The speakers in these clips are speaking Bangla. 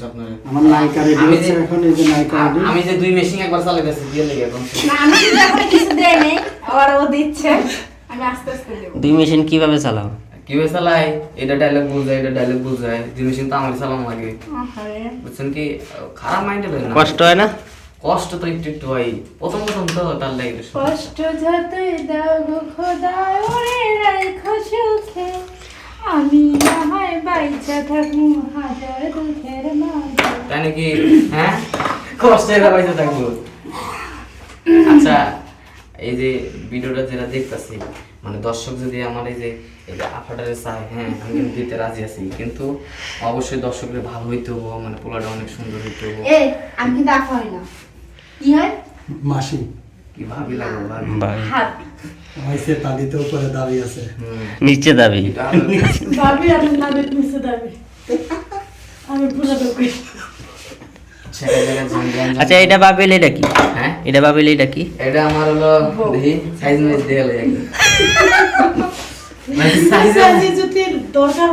বুঝছ আপনারা আমার নায়িকা রেডি আমি হচ্ছে এখন এই যে নায়িকা রেডি আমি যে দুই মেশিন একবার চালাইতেছি দিয়ে লেগে এখন না, আমি এখন কিছু দেয়নি আবার ও দিচ্ছে। আমি আস্তে আস্তে দেবো। দুই মেশিন কীভাবে চালাও? কীভাবে চালাই? এটা ডায়লগ বুঝায় এটা ডায়লগ বুঝায়। দুই মেশিন তো আমার চালানো লাগে। বুঝছেন কি? খারাপ মাইন্ডে না? কষ্ট হয় না? কষ্ট তো একটু একটু হয়। প্রথম প্রথম তো তার লাগে কষ্ট যতই দাও খোদা ওরে রাখো সুখে। আমি না হয় বাইচা হাজার দুঃখের মাঝে তাই নাকি? হ্যাঁ? কষ্টে পাইতে থাকব আচ্ছা এই যে ভিডিওটা যেটা দেখতাছি মানে দর্শক যদি আমার এই যে এই যে আফাটারে চায় হ্যাঁ আমি কিন্তু দিতে রাজি আছি কিন্তু অবশ্যই দর্শকদের ভালো হইতে হব মানে পোলাটা অনেক সুন্দর হইতে হব। আমি কিন্তু আফা হই না। কি হয়? মাসি। কি ভাবি লাগবো ভাবি? ভাবি। হাত তালিতে উপরে দাঁড়িয়ে আছে। নিচে দাবি। আরো- ভাবি আমি নামের নিচে দাবি। আমি পুরো আচ্ছা এটা ভাবিলে এটা কি? হ্যাঁ? এটা ভাবিলে এটা কি? এটা আমার হলো দেখি সাইজ মাইজ দিয়ে মানে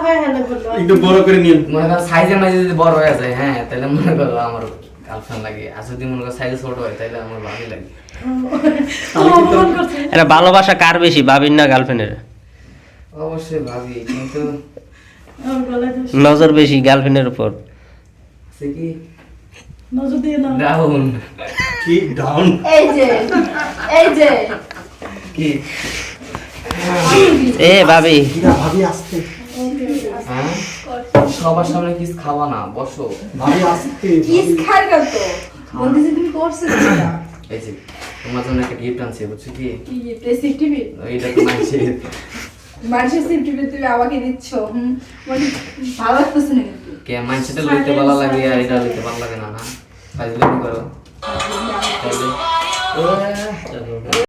হয় হলে বলল একটু বড় করে নিন মনে করো সাইজে মাইজে যদি বড় হয়ে যায় হ্যাঁ তাহলে মনে করো আমার গার্লফ্রেন্ড লাগে। আর যদি মনে করো সাইজে ছোট হয় তাহলে আমার ভাবি লাগে। এটা ভালোবাসা কার বেশি ভাবির না গার্লফ্রেন্ডের অবশ্যই ভাবি কিন্তু নজর বেশি গার্লফ্রেন্ডের উপর। কি? নজর দিয়ে নাও ডাউন কি ডাউন এই যে এই যে। কি? এ ভাবি। কিরা ভাবি আসতে হ্যাঁ? সবার সামনে কিস খাওয়া না বসো। ভাবি আসতে কিস খার কত বলতেছি তুমি করছ যেটা এই যে তোমার জন্য একটা গিফট আনছি বুঝছ কি? কি টেসিক টিভি এইটা তো মাইছে মানুষের সিম টিভি তুমি আমাকে দিচ্ছ হুম? মানে ভালো লাগতেছে না কে মাইছেটা লইতে ভালো লাগে আর এটা লইতে ভালো লাগে না না 还是那个。还是个。